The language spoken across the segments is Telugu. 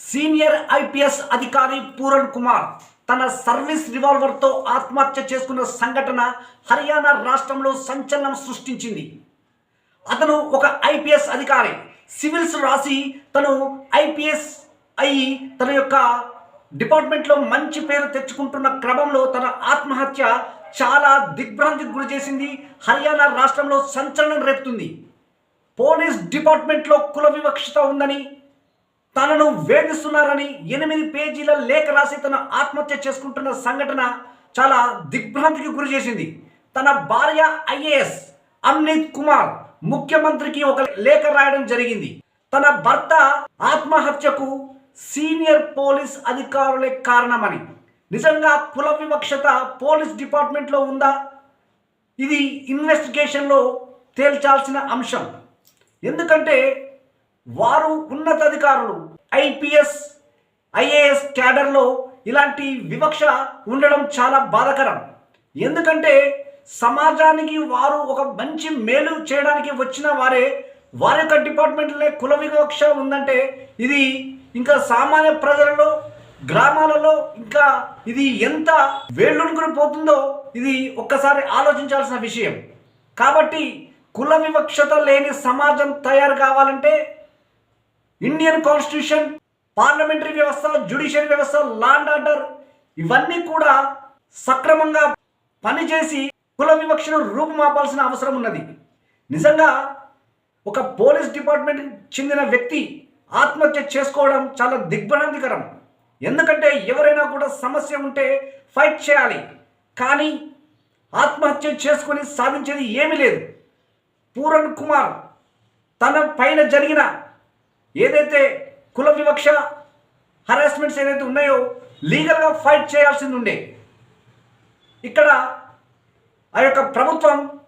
సీనియర్ ఐపీఎస్ అధికారి పూరణ్ కుమార్ తన సర్వీస్ రివాల్వర్తో ఆత్మహత్య చేసుకున్న సంఘటన హర్యానా రాష్ట్రంలో సంచలనం సృష్టించింది. అతను ఒక ఐపీఎస్ అధికారి సివిల్స్ రాసి తను ఐపీఎస్ అయి తన యొక్క డిపార్ట్మెంట్లో మంచి పేరు తెచ్చుకుంటున్న క్రమంలో తన ఆత్మహత్య చాలా దిగ్భ్రాంతికి గురి చేసింది. హర్యానా రాష్ట్రంలో సంచలనం రేపుతుంది. పోలీస్ డిపార్ట్మెంట్లో కుల వివక్షత ఉందని తనను వేధిస్తున్నారని ఎనిమిది పేజీల లేఖ రాసి తన ఆత్మహత్య చేసుకుంటున్న సంఘటన చాలా దిగ్భ్రాంతికి గురి చేసింది. తన భార్య ఐఏఎస్ అమ్నీత్ కుమార్ ముఖ్యమంత్రికి ఒక లేఖ రాయడం జరిగింది. తన భర్త ఆత్మహత్యకు సీనియర్ పోలీస్ అధికారులే కారణమని. నిజంగా కుల వివక్షత పోలీస్ డిపార్ట్మెంట్లో ఉందా? ఇది ఇన్వెస్టిగేషన్లో తేల్చాల్సిన అంశం. ఎందుకంటే వారు ఉన్నతాధికారులు. ఐపీఎస్ ఐఏఎస్ క్యాడర్లో ఇలాంటి వివక్ష ఉండడం చాలా బాధాకరం. ఎందుకంటే సమాజానికి వారు ఒక మంచి మేలు చేయడానికి వచ్చిన వారే వారి యొక్క డిపార్ట్మెంట్లే కుల వివక్ష ఉందంటే ఇది ఇంకా సామాన్య ప్రజలలో గ్రామాలలో ఇంకా ఇది ఎంత వేళ్ళునుకుని పోతుందో ఇది ఒక్కసారి ఆలోచించాల్సిన విషయం. కాబట్టి కుల వివక్షత లేని సమాజం తయారు కావాలంటే ఇండియన్ కాన్స్టిట్యూషన్ పార్లమెంటరీ వ్యవస్థ జ్యుడిషియల్ వ్యవస్థ లాండ్ ఆర్డర్ ఇవన్నీ కూడా సక్రమంగా పనిచేసి కుల వివక్షను రూపుమాపాల్సిన అవసరం ఉన్నది. నిజంగా ఒక పోలీస్ డిపార్ట్మెంట్ చెందిన వ్యక్తి ఆత్మహత్య చేసుకోవడం చాలా దిగ్భ్రాంతికరం. ఎందుకంటే ఎవరైనా కూడా సమస్య ఉంటే ఫైట్ చేయాలి. కానీ ఆత్మహత్య చేసుకొని సాధించేది ఏమీ లేదు. పూరణ్ కుమార్ తన పైన జరిగిన ఏదైతే కుల వివక్ష హరాస్మెంట్స్ ఏదైతే ఉన్నాయో లీగల్గా ఫైట్ చేయాల్సింది ఉండే. ఇక్కడ ఆ యొక్క ప్రభుత్వం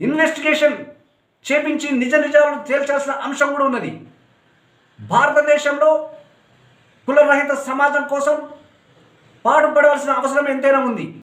ఇన్వెస్టిగేషన్ చేపించి నిజ నిజాలను తేల్చాల్సిన అంశం కూడా ఉన్నది. భారతదేశంలో కులరహిత సమాజం కోసం పాటుపడవలసిన అవసరం ఎంతైనా ఉంది.